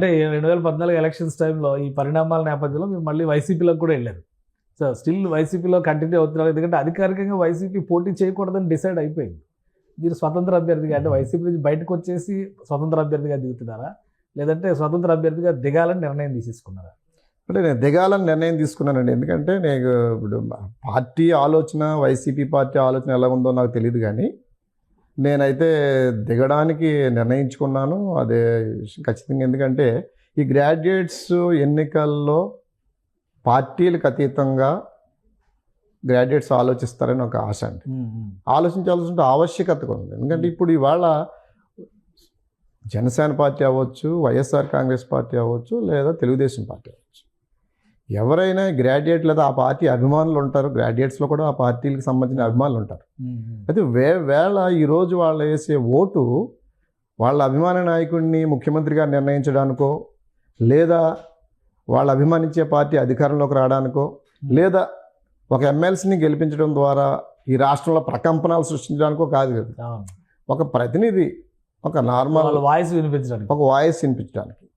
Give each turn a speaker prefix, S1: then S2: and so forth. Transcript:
S1: అంటే రెండు వేల పద్నాలుగు ఎలక్షన్స్ టైంలో ఈ పరిణామాల నేపథ్యంలో మీరు మళ్ళీ వైసీపీలోకి కూడా వెళ్ళారు సో స్టిల్ వైసీపీలో కంటిన్యూ అవుతున్నారు. ఎందుకంటే అధికారికంగా వైసీపీ పోటీ చేయకూడదని డిసైడ్ అయిపోయింది. మీరు స్వతంత్ర అభ్యర్థిగా అంటే వైసీపీ నుంచి బయటకు వచ్చేసి స్వతంత్ర అభ్యర్థిగా దిగుతున్నారా? లేదంటే స్వతంత్ర అభ్యర్థిగా దిగాలని నిర్ణయం తీసేసుకున్నారా?
S2: అంటే నేను దిగాలని నిర్ణయం తీసుకున్నానండి. ఎందుకంటే నేను ఇప్పుడు పార్టీ ఆలోచన వైసీపీ పార్టీ ఆలోచన ఎలా ఉందో నాకు తెలియదు కానీ నేనైతే దిగడానికి నిర్ణయించుకున్నాను. అదే ఖచ్చితంగా ఎందుకంటే ఈ గ్రాడ్యుయేట్స్ ఎన్నికల్లో పార్టీలకు అతీతంగా గ్రాడ్యుయేట్స్ ఆలోచిస్తారని ఒక ఆశ అండి. ఆలోచించాల్సిన ఆవశ్యకత ఉంది. ఎందుకంటే ఇప్పుడు ఇవాళ జనసేన పార్టీ అవ్వచ్చు వైఎస్ఆర్ కాంగ్రెస్ పార్టీ అవ్వచ్చు లేదా తెలుగుదేశం పార్టీ అవ్వచ్చు. ఎవరైనా గ్రాడ్యుయేట్ లేదా ఆ పార్టీ అభిమానులు ఉంటారు. గ్రాడ్యుయేట్స్లో కూడా ఆ పార్టీలకు సంబంధించిన అభిమానులు ఉంటారు. అయితే వే వేళ ఈరోజు వాళ్ళు వేసే ఓటు వాళ్ళ అభిమాన నాయకుడిని ముఖ్యమంత్రిగా నిర్ణయించడానికో లేదా వాళ్ళు అభిమానించే పార్టీ అధికారంలోకి రావడానికో లేదా ఒక ఎమ్మెల్సీని గెలిపించడం ద్వారా ఈ రాష్ట్రంలో ప్రకంపనలు సృష్టించడానికో కాదు కదా. ఒక ప్రతినిధి ఒక నార్మల్
S1: వాయిస్ వినిపించడానికి.
S2: ఒక వాయిస్ వినిపించడానికి.